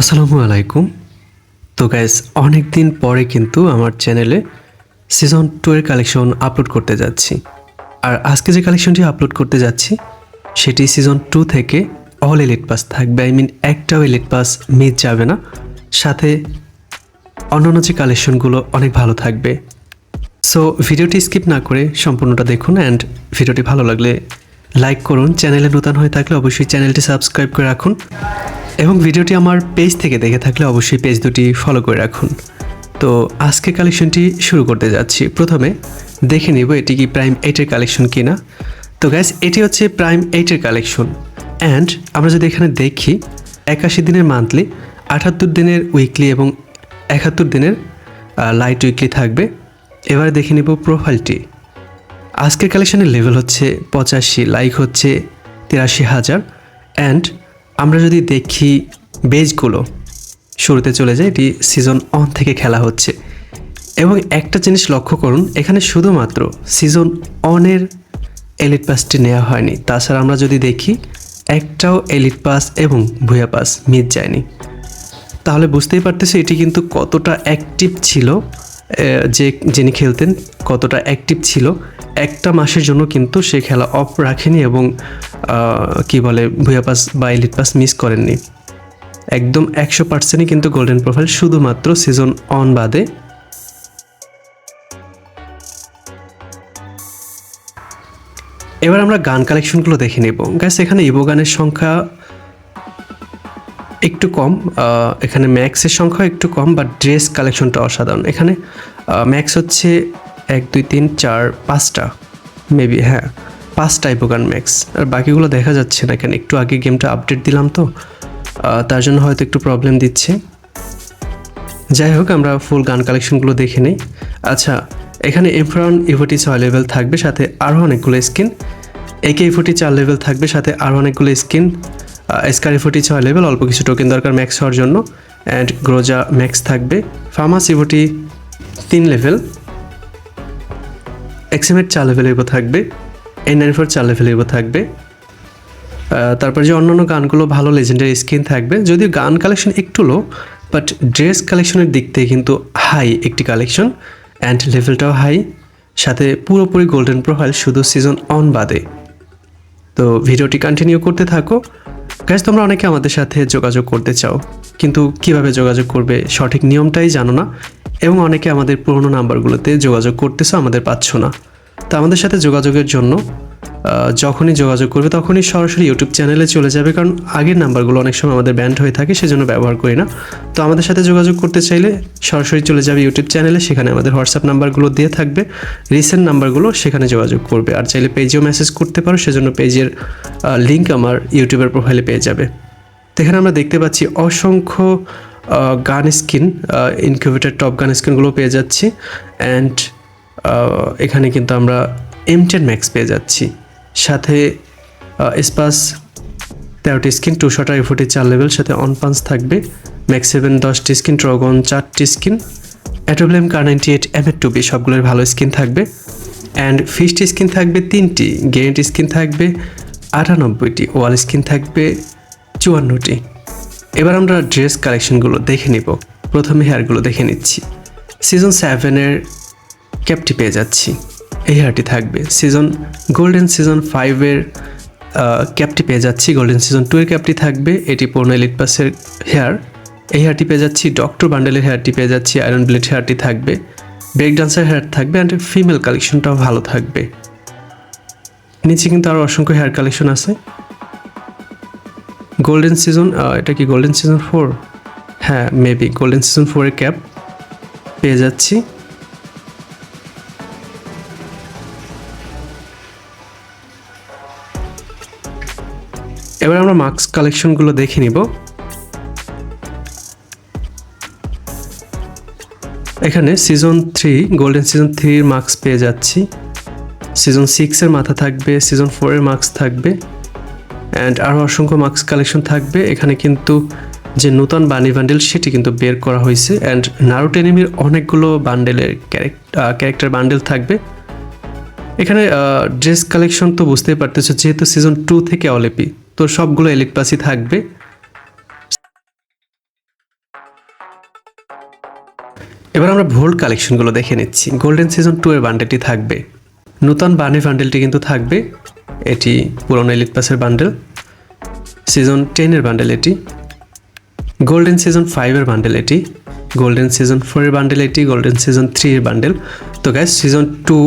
আসসালামু আলাইকুম। তো গ্যাস অনেক দিন পরে কিন্তু আমার চ্যানেলে সিজন টু এর কালেকশন আপলোড করতে যাচ্ছি। আর আজকে যে কালেকশনটি আপলোড করতে যাচ্ছি, সেটি সিজন টু থেকে অল এলিট পাস থাকবে। আই মিন একটাও এলিট পাস মিস যাবে না। সাথে অন্যান্য যে কালেকশনগুলো অনেক ভালো থাকবে। সো ভিডিওটি স্কিপ না করে সম্পূর্ণটা দেখুন অ্যান্ড ভিডিওটি ভালো লাগলে লাইক করুন। চ্যানেলে নতুন হয়ে থাকলে অবশ্যই চ্যানেলটি সাবস্ক্রাইব করে রাখুন। এবং ভিডিওটি আমার পেজ থেকে দেখে থাকলে অবশ্যই পেজ দুটি ফলো করে রাখুন। তো আজকে কালেকশনটি শুরু করতে যাচ্ছি। প্রথমে দেখে নিব এটি কি প্রাইম এইটের কালেকশন কিনা। তো গ্যাস এটি হচ্ছে প্রাইম এইটের কালেকশন অ্যান্ড আমরা যদি এখানে দেখি, একাশি দিনের মান্থলি আটাত্তর দিনের উইকলি এবং একাত্তর দিনের লাইট উইকলি থাকবে। এবার দেখে নিব প্রোফাইলটি আজকের কালেকশনের লেভেল হচ্ছে পঁচাশি লাইক হচ্ছে তিরাশি হাজার। অ্যান্ড আমরা যদি দেখি বেজগুলো, শুরুতে চলে যায়, এটি সিজন অন থেকে খেলা হচ্ছে। এবং একটা জিনিস লক্ষ্য করুন, এখানে শুধুমাত্র সিজন অনের এলিট পাসটি নেওয়া হয়নি। তাছাড়া আমরা যদি দেখি, একটাও এলিট পাস এবং ভুয়া পাস মিস যায়নি। তাহলে বুঝতেই পারতেছি, এটি কিন্তু কতটা অ্যাক্টিভ ছিল যে, যিনি খেলতেন, কতটা অ্যাক্টিভ ছিল। একটা মাসের জন্য কিন্তু সে খেলা অফ রাখেনি এবং কি বলে, ভুয়া পাস বা এলিট পাস মিস করেননি। একদম একশো পার্সেন্টই কিন্তু গোল্ডেন প্রোফাইল শুধুমাত্র সিজন অন বাদে। এবার আমরা গান কালেকশনগুলো দেখে নেব। গ্যাস এখানে ইভো গানের সংখ্যা একটু কম এখানে ম্যাক্সের সংখ্যা একটু কম বাট ড্রেস কালেকশনটা অসাধারণ। এখানে ম্যাক্স হচ্ছে এক, দুই, তিন, চার, পাঁচটা। মেবি হ্যাঁ পাঁচটা ইপোগান ম্যাক্স আর বাকিগুলো দেখা যাচ্ছে না এখানে একটু আগে গেমটা আপডেট দিলাম তো। তার জন্য হয়তো একটু প্রবলেম দিচ্ছে। যাই হোক, আমরা ফুল গান কালেকশনগুলো দেখে নিই। আচ্ছা এখানে এফরন ইভোটি ছয় লেভেল থাকবে, সাথে আরও অনেকগুলো স্কিন একে ইভোটি চার লেভেল থাকবে, সাথে আরও অনেকগুলো স্কিন এসকার ইভোটি ছয় লেভেল অল্প কিছু টোকেন দরকার ম্যাক্স হওয়ার জন্য। অ্যান্ড গ্রোজা ম্যাক্স থাকবে। ফার্মাস ইভোটি তিন লেভেল এক্সিমেট চার লেভেল ইভো থাকবে N nine four level evo থাকবে। তারপর যে অন্যান্য গানগুলো ভালো লেজেন্ডারি স্কিন থাকবে, যদিও গান কালেকশন একটু লো বাট ড্রেস কালেকশনের দিক থেকে কিন্তু হাই একটি কালেকশন অ্যান্ড লেভেলটাও হাই সাথে পুরোপুরি গোল্ডেন প্রোফাইল শুধু সিজন অন বাদে। তো ভিডিওটি কন্টিনিউ করতে থাকো। গ্যাস তোমরা অনেকে আমাদের সাথে যোগাযোগ করতে চাও। কিন্তু কীভাবে যোগাযোগ করবে সঠিক নিয়মটাই জানো না। এবং অনেকে আমাদের পুরোনো নাম্বারগুলোতে যোগাযোগ করতেছো, আমাদের পাচ্ছ না। তো আমাদের সাথে যোগাযোগের জন্য যখনই যোগাযোগ করবে তখনই সরাসরি ইউটিউব চ্যানেলে চলে যাবে। কারণ আগের নাম্বারগুলো অনেক সময় আমাদের ব্যান্ড হয়ে থাকে, সেজন্য ব্যবহার করি না। তো আমাদের সাথে যোগাযোগ করতে চাইলে সরাসরি চলে যাবে ইউটিউব চ্যানেলে সেখানে আমাদের হোয়াটসঅ্যাপ নাম্বারগুলো দিয়ে থাকবে। রিসেন্ট নাম্বারগুলো সেখানে যোগাযোগ করবে। আর চাইলে পেজেও মেসেজ করতে পারো, সেজন্য পেজের লিঙ্ক আমার ইউটিউবের প্রোফাইলে পেয়ে যাবে। এখানে আমরা দেখতে পাচ্ছি অসংখ্য গান স্কিন ইনকিউবেটার টপ গান স্কিনগুলো পেয়ে যাচ্ছি। অ্যান্ড এখানে কিন্তু আমরা এম টেন ম্যাক্স পেয়ে যাচ্ছি। সাথে স্পাস তেরোটি স্কিন টু শটার এফোর্টি চার লেভেল সাথে অন পাঞ্চ থাকবে। ম্যাক্স সেভেন দশটি স্কিন ড্রগন চারটি স্কিন। অ্যাটোব্লেম কার নাইনটি এইট এম এর টুবি সবগুলোর ভালো স্কিন থাকবে। অ্যান্ড ফিস্ট স্কিন থাকবে, তিনটি গেরেন্ট স্কিন থাকবে, আটানব্বইটি ওয়াল স্কিন থাকবে। চুয়ান্নটি। এবার আমরা ড্রেস কালেকশনগুলো দেখে নিব। প্রথমে হেয়ারগুলো দেখে নিচ্ছি। সিজন সেভেনের ক্যাপটি পেয়ে যাচ্ছি। এই হেয়ারটি থাকবে। সিজন গোল্ডেন সিজন ফাইভের ক্যাপটি পেয়ে যাচ্ছি। গোল্ডেন সিজন টু এর ক্যাপটি থাকবে। এটি পূর্ণ এলিট পাসের হেয়ার এই হেয়ারটি পেয়ে যাচ্ছি। ডক্টর বান্ডেলের হেয়ারটি পেয়ে যাচ্ছি। আয়রন ব্লেড হেয়ারটি থাকবে। ব্রেক ডান্সার হেয়ার থাকবে অ্যান্ড ফিমেল কালেকশনটাও ভালো থাকবে। নিচে কিন্তু আরও অসংখ্য হেয়ার কালেকশন আছে। গোল্ডেন সিজন এটা কি গোল্ডেন সিজন ফোর হ্যাঁ মেবি গোল্ডেন সিজন ফোরের ক্যাপ পেয়ে যাচ্ছি। এবার আমরা মার্কস কালেকশনগুলো দেখে নিব। এখানে সিজন থ্রি গোল্ডেন সিজন থ্রির মার্কস পেয়ে যাচ্ছি। সিজন সিক্সের মাথা থাকবে সিজন ফোরের মার্কস থাকবে। অ্যান্ড আরও অসংখ্য মাস্ক কালেকশন থাকবে। এখানে কিন্তু যে নতুন বানি বান্ডেল সেটি কিন্তু বের করা হয়েছে। অ্যান্ড নারুট এনিমির অনেকগুলো বান্ডেলের ক্যারেক্টার বান্ডেল থাকবে। এখানে ড্রেস কালেকশন তো বুঝতেই পারতেছো, যেহেতু সিজন টু থেকে অলিপি তো সবগুলো এলিট থাকবে। এবার আমরা ভোল্ড কালেকশনগুলো দেখে নিচ্ছি। গোল্ডেন সিজন টু এর বান্ডেলটি থাকবে। নতুন বানি বান্ডেলটি কিন্তু থাকবে। এটি পুরনো এলিট পাসের বান্ডেল সিজন টেনের বান্ডেল এটি। গোল্ডেন সিজন ফাইভের বান্ডেল এটি। গোল্ডেন সিজন ফোরের বান্ডেল এটি গোল্ডেন সিজন থ্রির বান্ডেল তো gas season two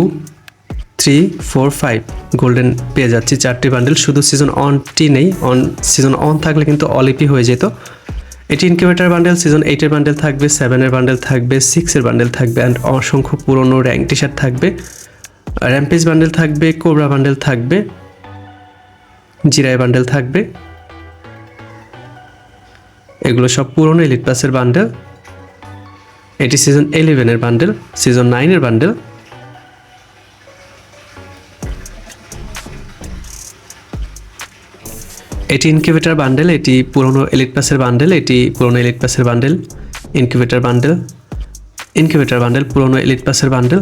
three four five golden পেয়ে যাচ্ছি চারটি বান্ডেল শুধু সিজন অনটি নেই অন সিজন অন থাকলে কিন্তু অলিপি হয়ে যেত। এটি ইনকিউবেটার বান্ডেল সিজন এইটের বান্ডেল থাকবে সেভেনের বান্ডেল থাকবে সিক্সের বান্ডেল থাকবে অ্যান্ড অসংখ্য পুরনো র্যাঙ্ক টি শার্ট থাকবে। র্যাম্পেজ বান্ডেল থাকবে কোবরা বান্ডেল থাকবে জিরাই বান্ডেল থাকবে। এগুলো সব পুরনো এলিট প্লাসের বান্ডেল এটি সিজন ইলেভেনের বান্ডেল সিজন নাইনের বান্ডেল এটি ইনকিউবেটার বান্ডেল এটি পুরনো এলিট প্লাসের বান্ডেল এটি পুরনো এলিট প্লাসের bundle incubator bundle incubator bundle পুরনো এলিট প্লাসের বান্ডেল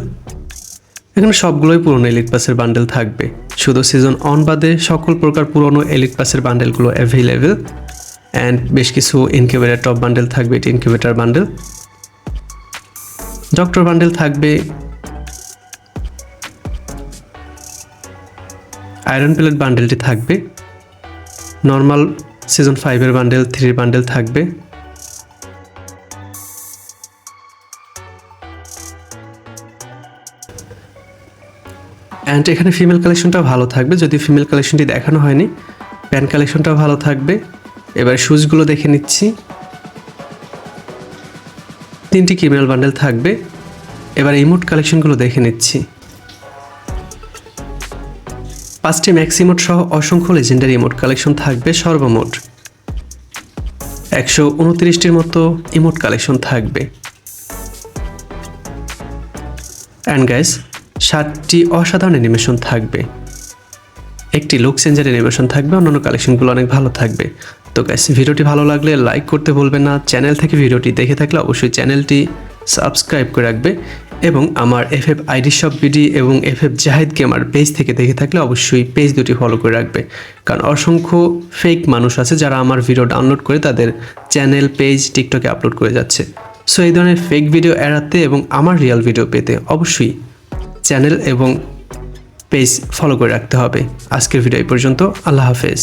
এখানে সবগুলোই পুরনো এলিট পাসের বান্ডেল থাকবে। শুধু সিজন অন বাদে সকল প্রকার পুরনো এলিট পাসের বান্ডেলগুলো অ্যাভেলেবেল অ্যান্ড বেশ কিছু ইনকিউবেটার টপ বান্ডেল থাকবে, এটি ইনকিউবেটার বান্ডেল ডক্টর বান্ডেল থাকবে। আয়রন প্লেট বান্ডেলটি থাকবে। নর্মাল সিজন ফাইভের বান্ডেল থ্রির বান্ডেল থাকবে। অ্যান্ড এখানে ফিমেল কালেকশনটা ভালো থাকবে। যদি ফিমেল কালেকশনটি দেখানো হয়নি প্যান্ট কালেকশনটাও ভালো থাকবে। এবার শুজগুলো দেখে নিচ্ছি। তিনটি ক্রিমিনাল বান্ডেল থাকবে। এবার ইমোট কালেকশনগুলো দেখে নিচ্ছি। পাঁচটি ম্যাক্সিমোট সহ অসংখ্য লেজেন্ডারি ইমোট কালেকশন থাকবে, সর্বমোট। একশো উনত্রিশটির মতো ইমোট কালেকশন থাকবে। অ্যান্ড গাইস সাতটি অসাধারণ অ্যানিমেশন থাকবে। একটি লুক চেঞ্জার অ্যানিমেশন থাকবে, অন্যান্য কালেকশনগুলো অনেক ভালো থাকবে। তো গাইস ভিডিওটি ভালো লাগলে লাইক করতে বলবেন না। চ্যানেল থেকে ভিডিওটি দেখে থাকলে অবশ্যই চ্যানেলটি সাবস্ক্রাইব করে রাখবে এবং আমার F F ID shop BD এবং F F Zahid gamer page থেকে দেখে থাকলে অবশ্যই পেজ দুটি ফলো করে রাখবে। কারণ অসংখ্য ফেক মানুষ আছে যারা আমার ভিডিও ডাউনলোড করে তাদের চ্যানেল পেজ টিকটকে আপলোড করে যাচ্ছে। সো এই ধরনের ফেক ভিডিও এড়াতে এবং আমার রিয়েল ভিডিও পেতে অবশ্যই চ্যানেল এবং পেজ ফলো করে রাখতে হবে। আজকের ভিডিও এই পর্যন্ত। আল্লাহ হাফেজ।